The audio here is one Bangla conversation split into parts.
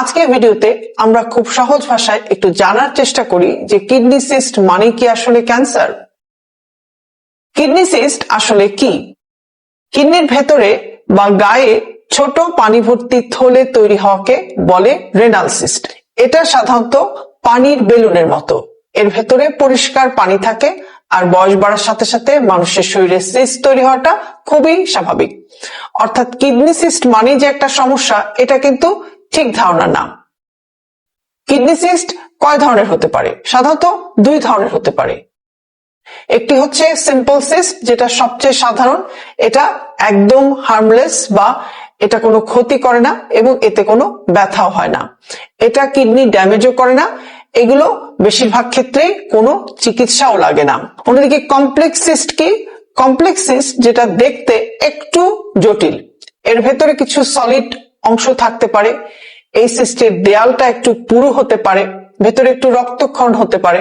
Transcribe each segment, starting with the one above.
আজকের ভিডিওতে আমরা খুব সহজ ভাষায় একটু জানার চেষ্টা করি যে কিডনি সিস্ট মানে কি আসলে ক্যান্সার? কিডনি সিস্ট আসলে কি? কিডনির ভেতরে বা গায়ে ছোট পানি ভর্তি থলে তৈরি হওয়াকে বলে রেনাল সিস্ট। এটা সাধারণত পানির বেলুনের মতো। এর ভেতরে পরিষ্কার পানি থাকে আর বয়স বাড়ার সাথে সাথে মানুষের শরীরে সিস্ট তৈরি হওয়াটা খুবই স্বাভাবিক। অর্থাৎ কিডনি সিস্ট মানে যে একটা সমস্যা, এটা কিন্তু ঠিক ধারণা না কিডনি সিস্ট কয় ধরনের হতে পারে? সাধারণত দুই ধরনের হতে পারে। একটি হচ্ছে সিম্পল সিস্ট, যেটা সবচেয়ে সাধারণ। এটা একদম হার্মলেস বা এটা কোনো ক্ষতি করে না এবং এতে কোনো ব্যথাও হয় না। এটা কিডনি ড্যামেজও করে না। এগুলো বেশিরভাগ ক্ষেত্রে কোনো চিকিৎসাও লাগে না। অন্যদিকে কমপ্লেক্স সিস্ট কি? কমপ্লেক্স সিস্ট যেটা দেখতে একটু জটিল। এর ভেতরে কিছু সলিড অংশ থাকতে পারে এই সিস্টের দেয়ালটা একটু পুরু হতে পারে, ভেতরে একটু রক্তক্ষরণ হতে পারে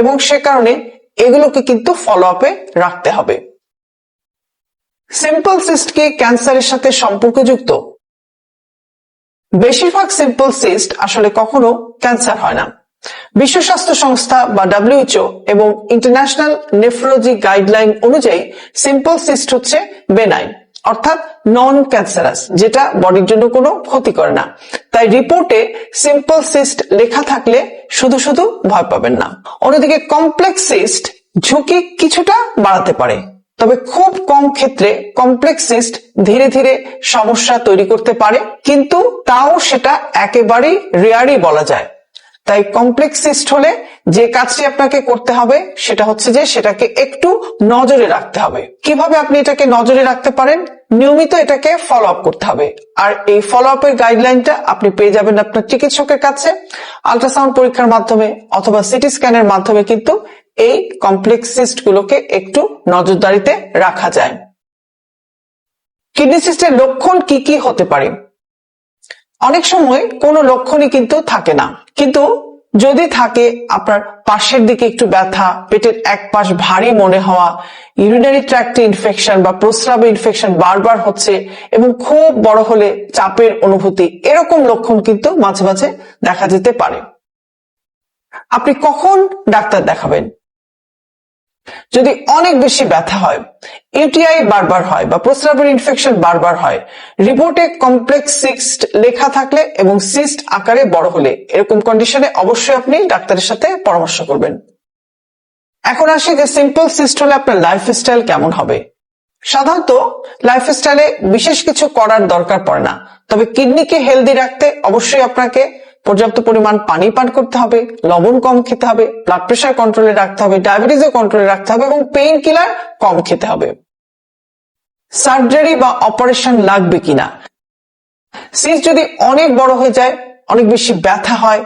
এবং সে কারণে এগুলোকে কিন্তু ফলো আপে রাখতে হবে। সিম্পল সিস্ট কি ক্যান্সারের সাথে সম্পর্কযুক্ত। বেশিরভাগ সিম্পল সিস্ট আসলে কখনো ক্যান্সার হয় না। বিশ্ব স্বাস্থ্য সংস্থা বা ডাব্লিউএইচও এবং ইন্টারন্যাশনাল নেফ্রোলজি গাইডলাইন অনুযায়ী সিম্পল সিস্ট হচ্ছে বেনাইন অর্থাৎ নন ক্যান্সারাস যেটা বডির জন্য কোনো ক্ষতি করে না। তাই রিপোর্টে সিম্পল সিস্ট লেখা থাকলে শুধু শুধু ভয় পাবেন না। অন্যদিকে কমপ্লেক্স সিস্ট ঝুঁকি কিছুটা বাড়াতে পারে। তবে খুব কম ক্ষেত্রে কমপ্লেক্স সিস্ট ধীরে ধীরে সমস্যা তৈরি করতে পারে, কিন্তু তাও সেটা একেবারেই রেয়ারই বলা যায়। তাই কমপ্লেক্স সিস্ট হলে যে কাজটি আপনাকে করতে হবে, সেটা হচ্ছে যে সেটাকে একটু নজরে রাখতে হবে। কীভাবে আপনি এটাকে নজরে রাখতে পারেন? নিয়মিত এটাকে ফলো আপ করতে হবে। আর এই ফলো আপের গাইডলাইনটা আপনি পেয়ে যাবেন আপনার চিকিৎসকের কাছে আল্ট্রাসাউন্ড পরীক্ষার মাধ্যমে অথবা সিটি স্ক্যানের মাধ্যমে কিন্তু এই কমপ্লেক্স সিস্ট গুলোকে একটু নজরদারিতে রাখা যায়। কিডনি সিস্টের লক্ষণ কি কি হতে পারে? অনেক সময় কোনো লক্ষণই কিন্তু থাকে না। কিন্তু যদি থাকে আপনার পাশের দিকে একটু ব্যথা, পেটের এক পাশ ভারী মনে হওয়া ইউরিনারি ট্র্যাক্টে ইনফেকশন বা প্রস্রাবে ইনফেকশন বারবার হচ্ছে এবং খুব বড় হলে চাপের অনুভূতি, এরকম লক্ষণ কিন্তু মাঝে মাঝে দেখা যেতে পারে। আপনি কখন ডাক্তার দেখাবেন? যদি অনেক বেশি ব্যথা হয় ইউটিআই বারবার হয় বা প্রস্রাবের ইনফেকশন বারবার হয় রিপোর্টে কমপ্লেক্স সিস্ট লেখা থাকলে এবং সিস্ট আকারে বড় হলে এরকম কন্ডিশনে অবশ্যই আপনি ডাক্তারের সাথে পরামর্শ করবেন। এখন আসি যে সিম্পল সিস্ট হলে আপনার লাইফস্টাইল কেমন হবে। সাধারণত লাইফস্টাইলে বিশেষ কিছু করার দরকার পড়ে না, তবে কিডনিকে হেলদি রাখতে অবশ্যই আপনাকে পর্যাপ্ত পরিমাণ পানি পান করতে হবে, লবণ কম খেতে হবে ব্লাড প্রেশার কন্ট্রোলে রাখতে হবে ডায়াবেটিসও কন্ট্রোলে রাখতে হবে এবং পেইন কিলার কম খেতে হবে। সার্জারি বা অপারেশন লাগবে কিনা? সিস যদি অনেক বড় হয়ে যায়, অনেক বেশি ব্যথা হয়,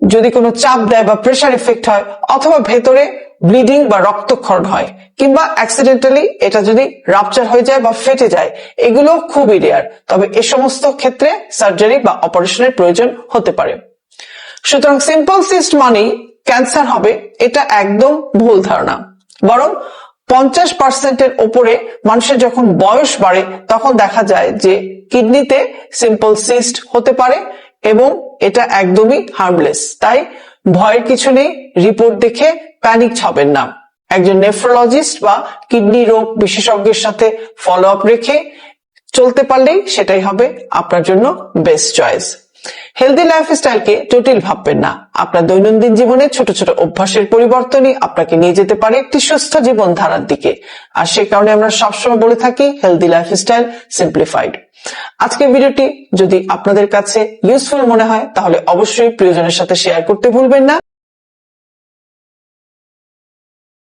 যদি কোনো চাপ দেয় বা প্রেশার ইফেক্ট হয়, অথবা ভেতরে ব্লিডিং বা রক্তক্ষরণ হয়, কিংবা অ্যাক্সিডেন্টালি এটা যদি রাপচার হয়ে যায় বা ফেটে যায়, এগুলো খুবই রেয়ার তবে এ সমস্ত ক্ষেত্রে সার্জারি বা অপারেশনের প্রয়োজন হতে পারে। সুতরাং সিম্পল সিস্ট মানেই ক্যান্সার হবে, এটা একদম ভুল ধারণা। বরং পঞ্চাশ পার্সেন্টের ওপরে মানুষের যখন বয়স বাড়ে, তখন দেখা যায় যে কিডনিতে সিম্পল সিস্ট হতে পারে এবং এটা একদমই হার্মলেস তাই ভয়ের কিছু নেই, রিপোর্ট দেখে প্যানিক ছাপেন না। একজন নেফ্রোলজিস্ট বা কিডনি রোগ বিশেষজ্ঞের সাথে ফলো আপ রেখে চলতে পারলেই সেটাই হবে আপনার জন্য বেস্ট চয়েস হেলদি লাইফস্টাইলকে জটিল ভাববেন না। আপনার দৈনন্দিন জীবনে ছোট ছোট অভ্যাসের পরিবর্তনই আপনাকে নিয়ে যেতে পারে একটি সুস্থ জীবন ধারার দিকে। আর সে কারণে আমরা সবসময় বলে থাকি হেলদি লাইফস্টাইল সিম্পলিফাইড আজকের ভিডিওটি যদি আপনাদের কাছে ইউজফুল মনে হয়, তাহলে অবশ্যই প্রিয়জনের সাথে শেয়ার করতে ভুলবেন না।